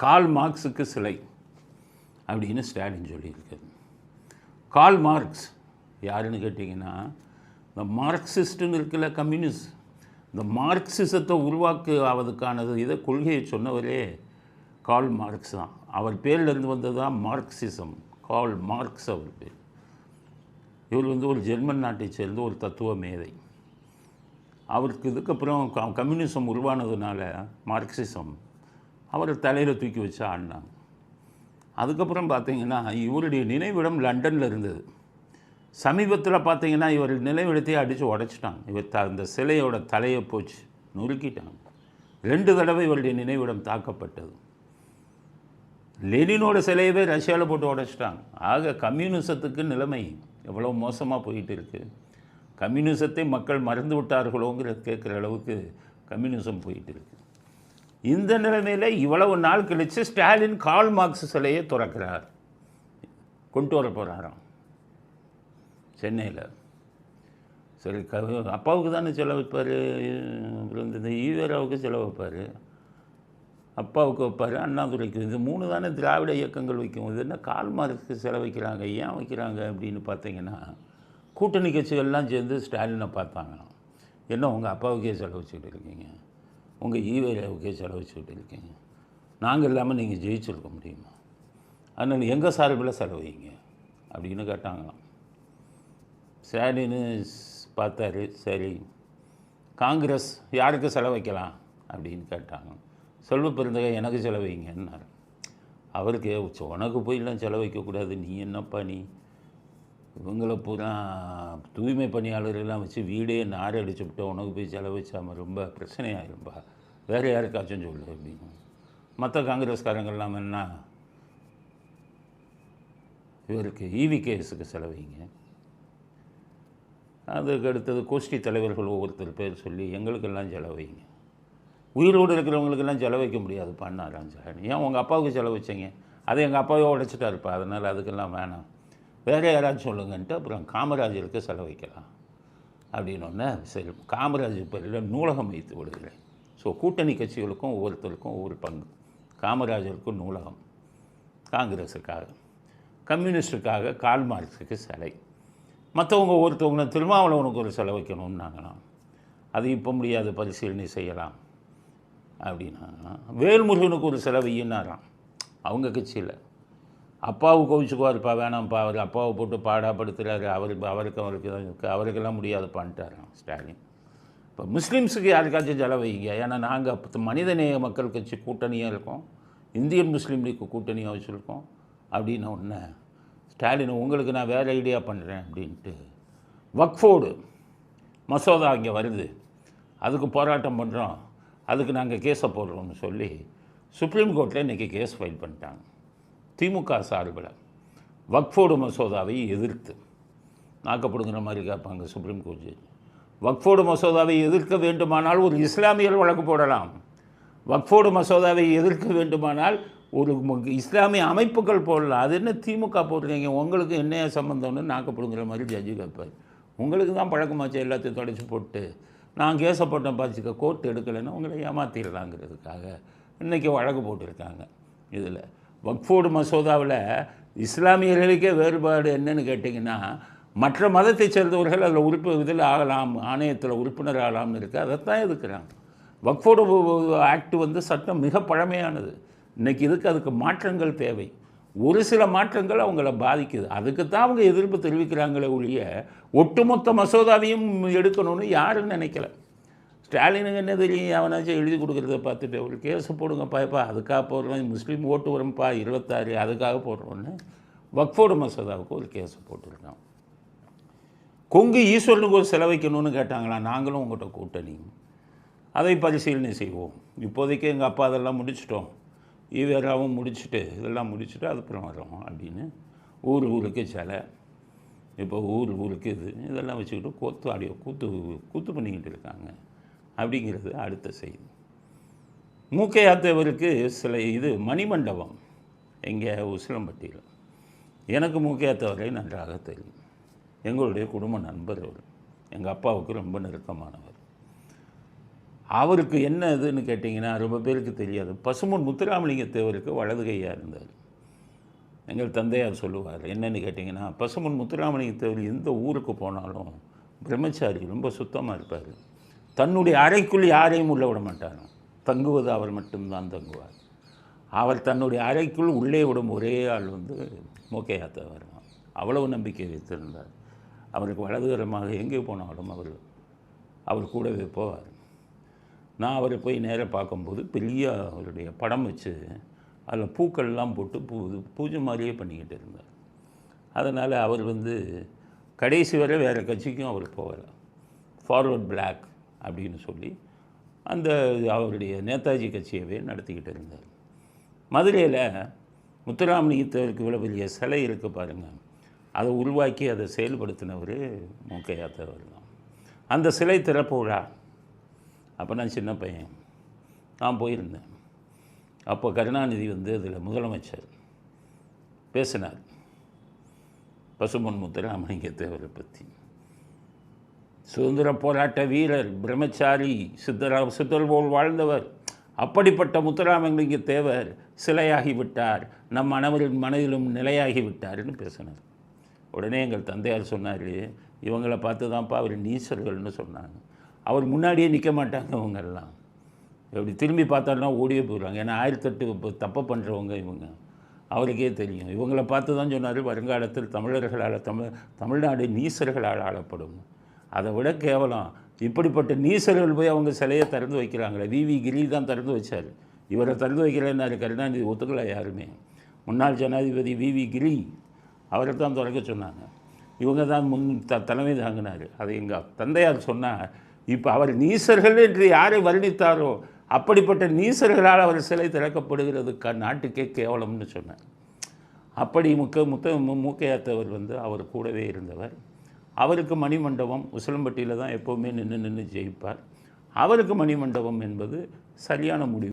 கால் மார்க்ஸுக்கு சிலை அப்படின்னு ஸ்டாலின் சொல்லியிருக்காரு. கால் மார்க்ஸ் யாருன்னு கேட்டிங்கன்னா இந்த மார்க்சிஸ்ட்டுன்னு இருக்குல்ல கம்யூனிஸ்ட் இந்த மார்க்சிசத்தை உருவாக்கு ஆவதுக்கானது இதை கொள்கையை சொன்னவரே கால் மார்க்ஸ் தான். அவர் பேர்லேருந்து வந்தது தான் மார்க்சிசம். கால் மார்க்ஸ் அவர் பேர். இவர் வந்து ஒரு ஜெர்மன் நாட்டை சேர்ந்த ஒரு தத்துவ மேதை. அவருக்கு இதுக்கப்புறம் க- கம்யூனிசம் உருவானதுனால மார்க்சிசம் அவரை தலையில் தூக்கி வச்சு ஆடினாங்க அதுக்கப்புறம் பார்த்தீங்கன்னா இவருடைய நினைவிடம் லண்டனில் இருந்தது. சமீபத்தில் பார்த்தீங்கன்னா இவர் நினைவிடத்தையே அடித்து உடச்சிட்டாங்க. இவர் த இந்த சிலையோட தலையை போச்சு நொறுக்கிட்டாங்க. ரெண்டு தடவை இவருடைய நினைவிடம் தாக்கப்பட்டது. லெனினோட சிலையவே ரஷ்யாவில் போட்டு உடச்சிட்டாங்க. ஆக கம்யூனிசத்துக்கு நிலைமை எவ்வளோ மோசமாக போயிட்டு இருக்குது கம்யூனிசத்தை மக்கள் மறந்து விட்டார்களோங்கிற கேட்குற அளவுக்கு கம்யூனிசம் போயிட்டு இருக்குது இந்த நிலைமையில் இவ்வளவு நாள் கழித்து ஸ்டாலின் கால் மார்க்ஸ் சிலையை திறக்கிறார். கொண்டு வர போகிறாராம் சென்னையில். சரி க அப்பாவுக்கு தானே செலவிப்பார் இந்த ஈவேராவுக்கு செலவிப்பார் அப்பாவுக்கு வைப்பார் அண்ணாதுரைக்கு. இது மூணு தானே திராவிட இயக்கங்கள் வைக்கும். இது என்ன கால் மார்க்கு செலவைக்கிறாங்க ஏன் வைக்கிறாங்க அப்படின்னு பார்த்தீங்கன்னா கூட்டணி கட்சிகள்லாம் சேர்ந்து ஸ்டாலினை பார்த்தாங்களாம். என்ன உங்கள் அப்பாவுக்கே செலவச்சுக்கிட்டு இருக்கீங்க? உங்கள் ஈவேராவுக்கே செலவச்சுக்கிட்டு இருக்கீங்க நாங்கள் இல்லாமல் நீங்கள் ஜெயிச்சிருக்க முடியுமா? அதனால் எங்கள் சார்பில் செலவைங்க? அப்படின்னு கேட்டாங்களாம். ஸ்டாலின்னு பார்த்தாரு சரி காங்கிரஸ் யாருக்கு செலவைக்கலாம் அப்படின்னு கேட்டாங்க. செல்வ பெருந்தகை எனக்கு செலவைங்கன்னார் அவருக்கு உனக்கு போயெல்லாம் செலவைக்கக்கூடாது நீ என்னப்பா நீ? இவங்களை பூரா தூய்மை பணியாளர்கள்லாம் வச்சு வீடே நார் அடிச்சு விட்டோம் உனக்கு போய் செலவச்சாம ரொம்ப பிரச்சனையாயிரும்பா. வேறு யாருக்காச்சும் சொல்லு அப்படின்னு மற்ற காங்கிரஸ்காரங்கள்லாம் என்ன இவருக்கு ஈவி கேஸுக்கு செலவைங்க. அதுக்கு அடுத்தது கோஷ்டி தலைவர்கள் ஒவ்வொருத்தர் பேர் சொல்லி எங்களுக்கெல்லாம் செலவைங்க. உயிரோடு இருக்கிறவங்களுக்கெல்லாம் செலவைக்க முடியாது பண்ணாராம் சார் ஏன் உங்கள் அப்பாவுக்கு செலவு வச்சீங்க அதை எங்கள் அப்பாவே உடைச்சிட்டாருப்பா அதனால் அதுக்கெல்லாம் வேணாம். வேறு யாராச்சும் சொல்லுங்கன்ட்டு அப்புறம் காமராஜருக்கு செலவைக்கலாம் அப்படின்னொன்னே சரி காமராஜர் பேரில் நூலகம் வைத்து விடுகிறேன். ஸோ கூட்டணி கட்சிகளுக்கும் ஒவ்வொருத்தருக்கும் ஒவ்வொரு பங்கு. காமராஜருக்கும் நூலகம் காங்கிரஸுக்காக கம்யூனிஸ்டுக்காக கால் மார்க்ஸுக்கு சிலை. மற்றவங்க ஒருத்தவங்க திருமாவளவனுக்கு ஒரு சிலை வைக்கணும்னாங்களாம். அது இப்போ முடியாது பரிசீலனை செய்யலாம். அப்படின்னாங்களாம் வேல்முருகனுக்கு ஒரு சிலை அவங்க கட்சியில். அப்பாவு கோவிச்சுக்குவாருப்பா வேணாம்ப்பா அவர் அப்பாவை போட்டு பாடாப்படுத்துகிறாரு அவருக்கு அவருக்கு அவருக்கு தான் இருக்கு. அவருக்கெல்லாம் முடியாதுப்பான்ட்டாராம் ஸ்டாலின். இப்போ முஸ்லீம்ஸுக்கு யாருக்காச்சும் ஜல வைங்க ஏன்னா நாங்கள் மனிதநேய மக்கள் கட்சி கூட்டணியாக இருக்கோம். இந்தியன் முஸ்லீம் லீக் கூட்டணியாக வச்சுருக்கோம். அப்படின்னு ஒன்று ஸ்டாலின் உங்களுக்கு நான் வேறு ஐடியா பண்ணுறேன் அப்படின்ட்டு. வக்ஃபோர்டு மசோதா இங்கே வருது. அதுக்கு போராட்டம் பண்ணுறோம் அதுக்கு நாங்கள் கேஸை போடுறோம்னு சொல்லி சுப்ரீம் கோர்ட்டில் இன்றைக்கி கேஸ் ஃபைல் பண்ணிட்டாங்க. திமுக சார்பில் வக்ஃபோர்டு மசோதாவை எதிர்த்து நாக்கப்படுங்கிற மாதிரி கேட்பாங்க சுப்ரீம் கோர்ட் ஜட்ஜ். வக்ஃபோர்டு மசோதாவை எதிர்க்க வேண்டுமானால் ஒரு இஸ்லாமியர் வழக்கு போடலாம். வக்ஃபோர்டு மசோதாவை எதிர்க்க வேண்டுமானால் ஒரு இஸ்லாமிய அமைப்புகள் போடலாம். அது என்ன திமுக போடுறீங்க உங்களுக்கு என்ன சம்மந்தம்னு நாக்கப்படுங்கிற மாதிரி ஜட்ஜு கேட்பார். உங்களுக்கு தான் பழக்கமாச்சு எல்லாத்தையும் தொடச்சி போட்டு நான் கேஸை போட்டேன் பார்த்துக்க கோர்ட் எடுக்கலைன்னா உங்களை ஏமாத்திடலாங்கிறதுக்காக இன்றைக்கி வழக்கு போட்டிருக்காங்க இதில். வக்ஃபோர்டு மசோதாவில் இஸ்லாமியர்களுக்கே வேறுபாடு என்னன்னு கேட்டிங்கன்னா மற்ற மதத்தை சேர்ந்தவர்கள் அதில் உறுப்பு இதில் ஆகலாம் ஆணையத்தில் உறுப்பினர் ஆகலாம்னு இருக்குது அதைத்தான் எதுக்குறாங்க வக்ஃபோர்டு ஆக்ட் வந்து சட்டம் மிக பழமையானது. இன்னைக்கு இதுக்கு அதுக்கு மாற்றங்கள் தேவை. ஒரு சில மாற்றங்கள் அவங்கள பாதிக்குது. அதுக்கு தான் அவங்க எதிர்ப்பு தெரிவிக்கிறாங்களே ஒழிய ஒட்டுமொத்த மசோதாவையும் எடுக்கணும்னு யாரும் நினைக்கல. ஸ்டாலினுக்கு என்ன தெரியும்? அவனாச்சும் எழுதி கொடுக்குறத பார்த்துட்டு ஒரு கேஸை போடுங்கப்பா இப்போ அதுக்காக போடுறோம். முஸ்லீம் ஓட்டு வரும்ப்பா இருபத்தாறு அதுக்காக போடுறோன்னு வக்ஃபோர்டு மசோதாவுக்கு ஒரு கேஸை போட்டிருக்கான். கொங்கு ஈஸ்வரனுக்கு ஒரு செலவைக்கணும்னு கேட்டாங்களா? நாங்களும் உங்கள்கிட்ட கூட்டணி. அதை பரிசீலனை செய்வோம். இப்போதைக்கு எங்கள் அப்பா அதெல்லாம் முடிச்சிட்டோம். ஈவேராவும் முடிச்சுட்டு இதெல்லாம் முடிச்சுட்டு அதுக்கப்புறம் வரோம் அப்படின்னு ஊர் ஊருக்கு சிலை. இப்போ ஊர் ஊருக்கு இது இதெல்லாம் வச்சுக்கிட்டு கூத்து ஆடியோ கூத்து கூத்து பண்ணிக்கிட்டு இருக்காங்க. அப்படிங்கிறது அடுத்த செய்தி. மூக்கையாத்தேவருக்கு சில இது மணிமண்டபம் எங்கே? உசிலம்பட்டியில். எனக்கு மூக்கையாத்தவரை நன்றாக தெரியும். எங்களுடைய குடும்ப நண்பர் அவர். எங்கள் அப்பாவுக்கு ரொம்ப நெருக்கமானவர். அவருக்கு என்ன இதுன்னு கேட்டிங்கன்னா ரொம்ப பேருக்கு தெரியாது. பசுமன் முத்துராமலிங்க தேவருக்கு வலது கையாக இருந்தார். எங்கள் தந்தையார் சொல்லுவார் என்னென்னு கேட்டிங்கன்னா பசுமன் முத்துராமலிங்க தேவர் எந்த ஊருக்கு போனாலும் பிரம்மச்சாரி ரொம்ப சுத்தமாக இருப்பார். தன்னுடைய அறைக்குள் யாரையும் உள்ளே விட மாட்டார் தங்குவது அவர் மட்டும்தான் தங்குவார். அவர் தன்னுடைய அறைக்குள் உள்ளே விடும் ஒரே ஆள் வந்து மோக்கையாத்தா தான் அவ்வளவு நம்பிக்கை வைத்திருந்தார். அவருக்கு வலதுகரமாக எங்கே போனாலும் அவர் அவர் கூடவே போவார். நான் அவரை போய் நேராக பார்க்கும்போது பெரிய அவருடைய படம் வச்சு அதில் பூக்கள்லாம் போட்டு பூ பூஜை மாதிரியே பண்ணிக்கிட்டு இருந்தார். அதனால் அவர் வந்து கடைசி வரை வேறு கட்சிக்கும் அவர் போகலை. ஃபார்வர்ட் பிளாக் அப்படின்னு சொல்லி அந்த அவருடைய நேதாஜி கட்சியவே நடத்திக்கிட்டு இருந்தார். மதுரையில் முத்துராமலிங்கத்திற்கு இவ்வளோ பெரிய சிலை இருக்குது பாருங்கள் அதை உருவாக்கி அதை செயல்படுத்தினவர் மூக்கையாத்தவர் தான். அந்த சிலை திறப்பு விழா. அப்போ நான் சின்ன பையன். நான் போயிருந்தேன். அப்போ கருணாநிதி வந்து அதில் முதலமைச்சர் பேசினார். பசுமன் முத்துராமலிங்க தேவரை பற்றி சுதந்திர போராட்ட வீரர் பிரம்மச்சாரி சித்தரா சித்தர் போல் வாழ்ந்தவர். அப்படிப்பட்ட முத்துராமலிங்க தேவர் சிலையாகி விட்டார் நம் அனைவரின் மனதிலும் நிலையாகிவிட்டார்னு பேசினார். உடனே எங்கள் தந்தையார் சொன்னார் இவங்களை பார்த்து தான்ப்பா அவர் நீசர்கள்னு சொன்னாங்க. அவர் முன்னாடியே நிற்க மாட்டாங்க இவங்கெல்லாம். இப்படி திரும்பி பார்த்தாருனா ஓடியே போயிடுவாங்க. ஏன்னா ஆயிரத்தெட்டு இப்போ தப்பு பண்ணுறவங்க இவங்க. அவருக்கே தெரியும். இவங்களை பார்த்து தான் சொன்னார் வருங்காலத்தில் தமிழர்களால் தமிழ் தமிழ்நாடு நீசர்களால் ஆளப்படும். அதை விட கேவலம். இப்படிப்பட்ட நீசர்கள் போய் அவங்க சிலையை திறந்து வைக்கிறாங்களே. விவி கிரி தான் திறந்து வச்சார். இவரை திறந்து வைக்கிறேன்னாரு கருணாநிதி ஒத்துக்கலை யாருமே. முன்னாள் ஜனாதிபதி விவி கிரி அவரை தான் திறக்க சொன்னாங்க. இவங்க தான் முன் த தலைமை தாங்கினார். அதை எங்கள் தந்தையார் சொன்னார் இப்போ அவர் நீசர்கள் என்று யாரை வர்ணித்தாரோ அப்படிப்பட்ட நீசர்களால் அவர் சிலை திறக்கப்படுகிறது க நாட்டுக்கே கேவலம்னு சொன்னார். அப்படி முக்க முத்த மு- மூக்கையாத்தவர் வந்து அவர் கூடவே இருந்தவர். அவருக்கு மணிமண்டபம் உசிலம்பட்டியில் தான் எப்போவுமே நின்று நின்று ஜெயிப்பார். அவருக்கு மணிமண்டபம் என்பது சரியான முடிவு.